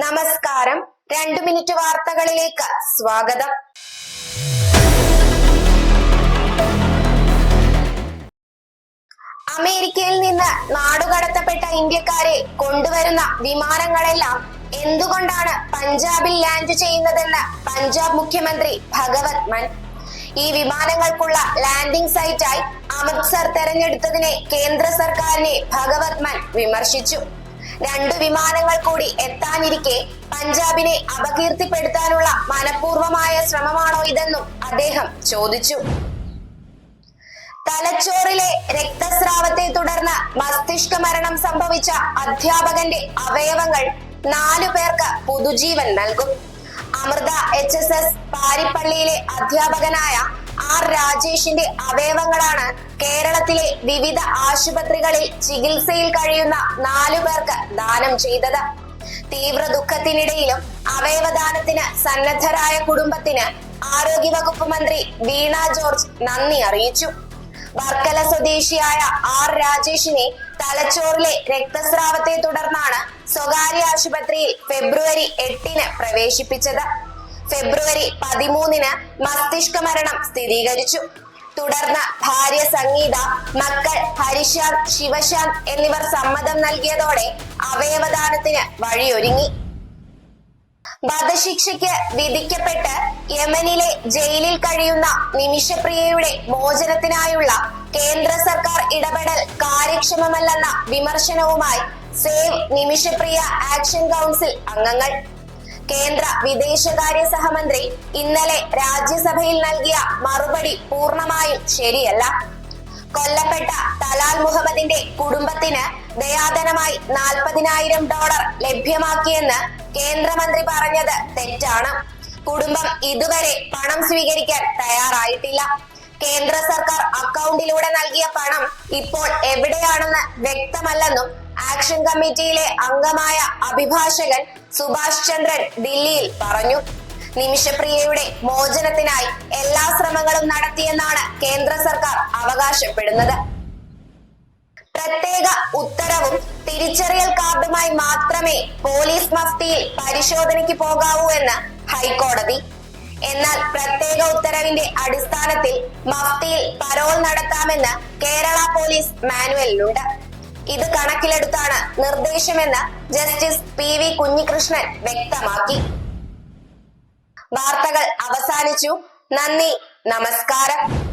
നമസ്കാരം. രണ്ടു മിനിറ്റ് വാർത്തകളിലേക്ക് സ്വാഗതം. അമേരിക്കയിൽ നിന്ന് നാടുകടത്തപ്പെട്ട ഇന്ത്യക്കാരെ കൊണ്ടുവരുന്ന വിമാനങ്ങളെല്ലാം എന്തുകൊണ്ടാണ് പഞ്ചാബിൽ ലാൻഡ് ചെയ്യുന്നതെന്ന് പഞ്ചാബ് മുഖ്യമന്ത്രി ഭഗവത് മൻ. ഈ വിമാനങ്ങൾക്കുള്ള ലാൻഡിംഗ് സൈറ്റായി അമൃത്സർ തെരഞ്ഞെടുത്തതിനെ കേന്ദ്ര സർക്കാരിനെ ഭഗവത് മൻ വിമർശിച്ചു. രണ്ടു വിമാനങ്ങൾ കൂടി എത്താനിരിക്കെ പഞ്ചാബിനെ അപകീർത്തിപ്പെടുത്താനുള്ള മനഃപൂർവമായ ശ്രമമാണോ ഇതെന്നും അദ്ദേഹം ചോദിച്ചു. തലച്ചോറിലെ രക്തസ്രാവത്തെ തുടർന്ന് മസ്തിഷ്ക മരണം സംഭവിച്ച അധ്യാപകന്റെ അവയവങ്ങൾ നാലു പേർക്ക് പുതുജീവൻ നൽകും. അമൃത എച്ച് എസ് എസ് പാരിപ്പള്ളിയിലെ അധ്യാപകനായ ആർ രാജേഷിന്റെ അവയവങ്ങളാണ് കേരളത്തിലെ വിവിധ ആശുപത്രികളിൽ ചികിത്സയിൽ കഴിയുന്ന നാലു പേർക്ക് ദാനം ചെയ്തത്. തീവ്ര ദുഃഖത്തിനിടയിലും അവയവദാനത്തിന് സന്നദ്ധരായ കുടുംബത്തിന് ആരോഗ്യവകുപ്പ് മന്ത്രി വീണ ജോർജ് നന്ദി അറിയിച്ചു. വർക്കല സ്വദേശിയായ ആർ രാജേഷിനെ തലച്ചോറിലെ രക്തസ്രാവത്തെ തുടർന്നാണ് സ്വകാര്യ ആശുപത്രിയിൽ ഫെബ്രുവരി എട്ടിന് പ്രവേശിപ്പിച്ചത്. ഫെബ്രുവരി പതിമൂന്നിന് മസ്തിഷ്ക മരണം സ്ഥിരീകരിച്ചു. തുടർന്ന് ഭാര്യ സംഗീത മക്കൾ ഹരിശാന്ത് ശിവശാന്ത് എന്നിവർ സമ്മതം നൽകിയതോടെ അവയവദാനത്തിന് വഴിയൊരുങ്ങി. വധശിക്ഷയ്ക്ക് വിധിക്കപ്പെട്ട് യമനിലെ ജയിലിൽ കഴിയുന്ന നിമിഷപ്രിയയുടെ മോചനത്തിനായുള്ള കേന്ദ്ര സർക്കാർ ഇടപെടൽ കാര്യക്ഷമമല്ലെന്ന വിമർശനവുമായി സേവ് നിമിഷപ്രിയ ആക്ഷൻ കൗൺസിൽ അംഗങ്ങൾ. കേന്ദ്ര വിദേശകാര്യ സഹമന്ത്രി ഇന്നലെ രാജ്യസഭയിൽ നൽകിയ മറുപടി പൂർണമായും ശരിയല്ല. കൊല്ലപ്പെട്ട തലാൽ മുഹമ്മദിന്റെ കുടുംബത്തിന് ദയാധനമായി നാൽപ്പതിനായിരം ഡോളർ ലഭ്യമാക്കിയെന്ന് കേന്ദ്രമന്ത്രി പറഞ്ഞത് തെറ്റാണ്. കുടുംബം ഇതുവരെ പണം സ്വീകരിക്കാൻ തയ്യാറായിട്ടില്ല. കേന്ദ്ര സർക്കാർ അക്കൗണ്ടിലൂടെ നൽകിയ പണം ഇപ്പോൾ എവിടെയാണെന്ന് വ്യക്തമല്ലെന്നും ആക്ഷൻ കമ്മിറ്റിയിലെ അംഗമായ അഭിഭാഷകൻ സുഭാഷ് ചന്ദ്രൻ ദില്ലിയിൽ പറഞ്ഞു. നിമിഷപ്രിയയുടെ മോചനത്തിനായി എല്ലാ ശ്രമങ്ങളും നടത്തിയെന്നാണ് കേന്ദ്ര സർക്കാർ അവകാശപ്പെടുന്നത്. പ്രത്യേക ഉത്തരവും തിരിച്ചറിയൽ കാർഡുമായി മാത്രമേ പോലീസ് മഫ്തിയിൽ പരിശോധനയ്ക്ക് പോകാവൂ എന്ന് ഹൈക്കോടതി. എന്നാൽ പ്രത്യേക ഉത്തരവിന്റെ അടിസ്ഥാനത്തിൽ മഫ്തിയിൽ പരോൾ നടത്താമെന്ന് കേരള പോലീസ് മാനുവലിലുണ്ട്. ഇത് കണക്കിലെടുത്താണ് നിർദ്ദേശമെന്ന് ജസ്റ്റിസ് പി വി കുഞ്ഞികൃഷ്ണൻ വ്യക്തമാക്കി. വാർത്തകൾ അവസാനിച്ചു. നന്ദി. നമസ്കാരം.